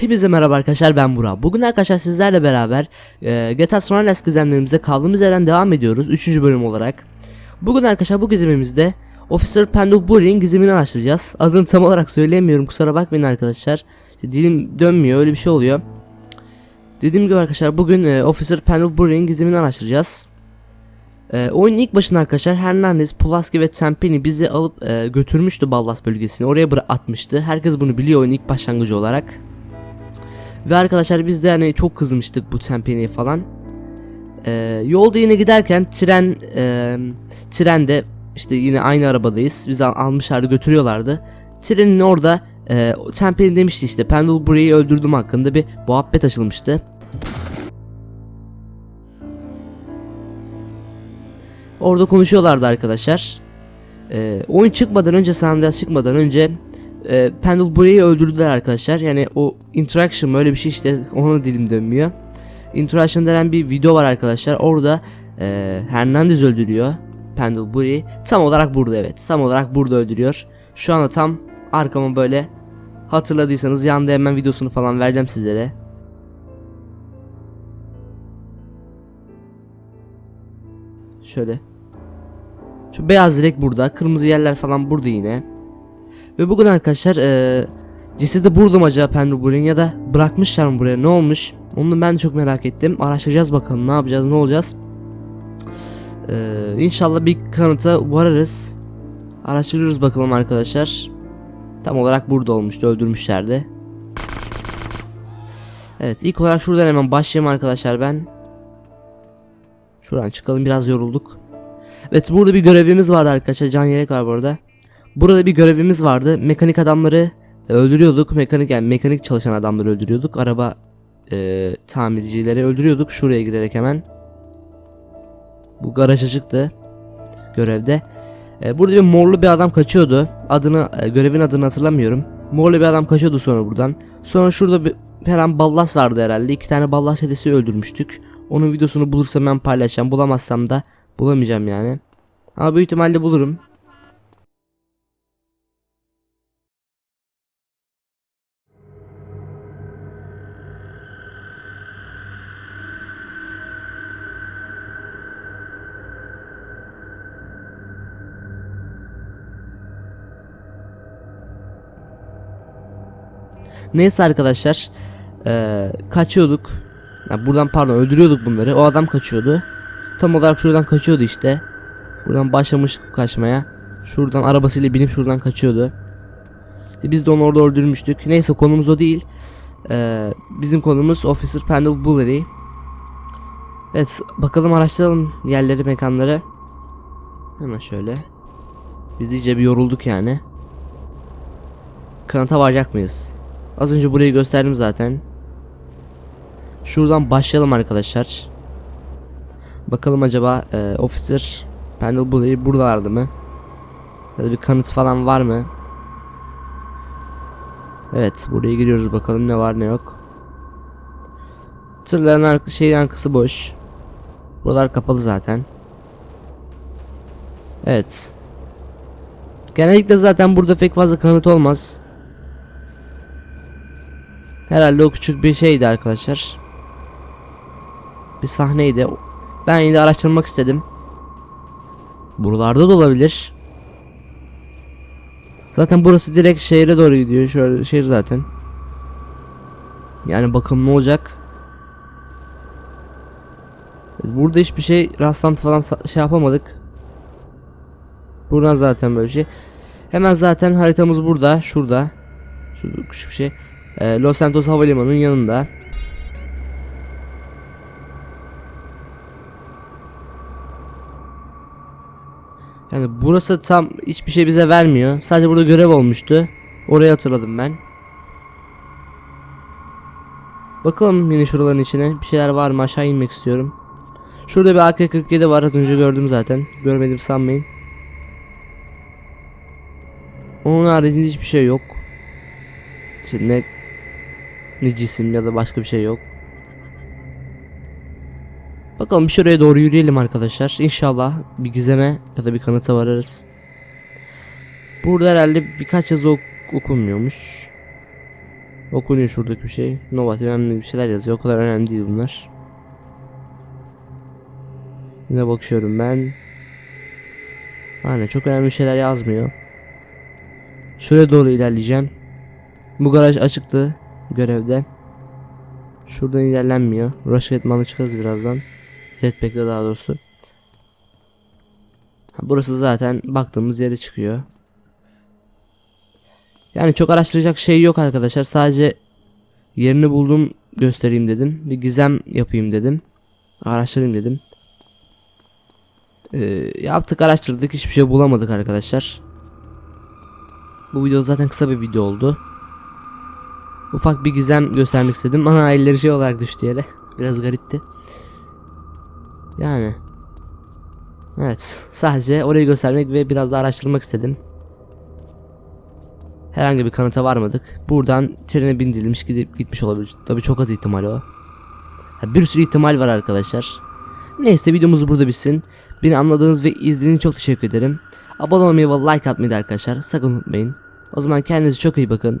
Hepinize merhaba arkadaşlar ben Burak. Bugün arkadaşlar sizlerle beraber e, GTA San Andreas gizemlerimize kaldığımız yerden devam ediyoruz. 3. bölüm olarak. Bugün arkadaşlar bu gizemimizde Officer Pendlebury'in gizemini araştıracağız. Adını tam olarak söyleyemiyorum kusura bakmayın arkadaşlar. Dilim dönmüyor öyle bir şey oluyor. Dediğim gibi arkadaşlar bugün e, Officer Pendlebury'in gizemini araştıracağız. E, oyunun ilk başında arkadaşlar Hernandez, Pulaski ve Tempeni bizi alıp e, götürmüştü Ballas bölgesine. Oraya bıra- atmıştı. Herkes bunu biliyor oyunun ilk başlangıcı olarak. Ve arkadaşlar biz de hani çok kızmıştık bu Tempeni'ye falan. Ee, yolda yine giderken tren e, trende işte yine aynı arabadayız. Bizi al- almışlardı götürüyorlardı. Trenin orada e, Tempeni demişti işte Pendlebury'yi öldürdüm hakkında bir muhabbet açılmıştı. Orada konuşuyorlardı arkadaşlar. Ee, oyun çıkmadan önce San Andreas çıkmadan önce e, Pendlebury'yi öldürdüler arkadaşlar. Yani o interaction böyle bir şey işte ona dilim dönmüyor. Interaction denen bir video var arkadaşlar. Orada e, Hernandez öldürüyor Pendlebury. Tam olarak burada evet. Tam olarak burada öldürüyor. Şu anda tam arkama böyle hatırladıysanız yanda hemen videosunu falan vereceğim sizlere. Şöyle. Şu beyaz direk burada. Kırmızı yerler falan burada yine. Ve bugün arkadaşlar eee cesedi burada mı acaba Pendlebury'in ya da bırakmışlar mı buraya ne olmuş? Onu ben de çok merak ettim. Araştıracağız bakalım ne yapacağız ne olacağız. Eee inşallah bir kanıta varırız. Araştırıyoruz bakalım arkadaşlar. Tam olarak burada olmuştu öldürmüşlerdi. Evet ilk olarak şuradan hemen başlayayım arkadaşlar ben. Şuradan çıkalım biraz yorulduk. Evet burada bir görevimiz vardı arkadaşlar. Can yelek var burada. Burada bir görevimiz vardı. Mekanik adamları e, öldürüyorduk. Mekanik yani mekanik çalışan adamları öldürüyorduk. Araba e, tamircileri öldürüyorduk. Şuraya girerek hemen. Bu garaj açıktı. Görevde. E, burada bir morlu bir adam kaçıyordu. Adını e, görevin adını hatırlamıyorum. Morlu bir adam kaçıyordu sonra buradan. Sonra şurada bir her an ballas vardı herhalde. İki tane ballas hedesi öldürmüştük. Onun videosunu bulursam ben paylaşacağım. Bulamazsam da bulamayacağım yani. Ama büyük ihtimalle bulurum. Neyse arkadaşlar. eee, kaçıyorduk. Ya buradan pardon öldürüyorduk bunları. O adam kaçıyordu. Tam olarak şuradan kaçıyordu işte. Buradan başlamış kaçmaya. Şuradan arabasıyla binip şuradan kaçıyordu. İşte biz de onu orada öldürmüştük. Neyse konumuz o değil. Eee, bizim konumuz Officer Pendlebury. Evet bakalım araştıralım yerleri mekanları. Hemen şöyle. Biz iyice bir yorulduk yani. Kanıta varacak mıyız? Az önce burayı gösterdim zaten. Şuradan başlayalım arkadaşlar. Bakalım acaba e, Officer Pendlebury buralarda mı? Ya da bir kanıt falan var mı? Evet buraya giriyoruz bakalım ne var ne yok. Tırların arka, şeyin arkası boş. Buralar kapalı zaten. Evet. Genellikle zaten burada pek fazla kanıt olmaz. Herhalde o küçük bir şeydi arkadaşlar. Bir sahneydi. Ben yine araştırmak istedim. Buralarda da olabilir. Zaten burası direkt şehre doğru gidiyor. Şöyle şehir zaten. Yani bakalım ne olacak. Burada hiçbir şey rastlantı falan şey yapamadık. Buradan zaten böyle bir şey. Hemen zaten haritamız burada. Şurada. Şurada küçük bir şey. Ee, Los Santos Havalimanı'nın yanında. Yani burası tam hiçbir şey bize vermiyor. Sadece burada görev olmuştu. Orayı hatırladım ben. Bakalım yine şuraların içine bir şeyler var mı aşağı inmek istiyorum. Şurada bir AK-47 var az önce gördüm zaten. Görmedim sanmayın. Onun haricinde hiçbir şey yok. İçinde ne cisim ya da başka bir şey yok. Bakalım bir şuraya doğru yürüyelim arkadaşlar. İnşallah bir gizeme ya da bir kanıta varırız. Burada herhalde birkaç yazı ok- okunmuyormuş. Okunuyor şuradaki bir şey. Novat önemli bir şeyler yazıyor. O kadar önemli değil bunlar. Yine bakıyorum ben. Aynen çok önemli şeyler yazmıyor. Şuraya doğru ilerleyeceğim. Bu garaj açıktı görevde. Şuradan ilerlenmiyor. Rush etmanı çıkarız birazdan. Jetpack'le daha doğrusu. Burası zaten baktığımız yere çıkıyor. Yani çok araştıracak şey yok arkadaşlar. Sadece yerini buldum göstereyim dedim. Bir gizem yapayım dedim. Araştırayım dedim. Ee, yaptık araştırdık hiçbir şey bulamadık arkadaşlar. Bu video zaten kısa bir video oldu. Ufak bir gizem göstermek istedim. Ana elleri şey olarak düştü yere. Biraz garipti. Yani. Evet. Sadece orayı göstermek ve biraz da araştırmak istedim. Herhangi bir kanıta varmadık. Buradan trene bindirilmiş gidip gitmiş olabilir. Tabii çok az ihtimal o. Bir sürü ihtimal var arkadaşlar. Neyse videomuz burada bitsin. Beni anladığınız ve izlediğiniz çok teşekkür ederim. Abone olmayı ve like atmayı da arkadaşlar sakın unutmayın. O zaman kendinize çok iyi bakın.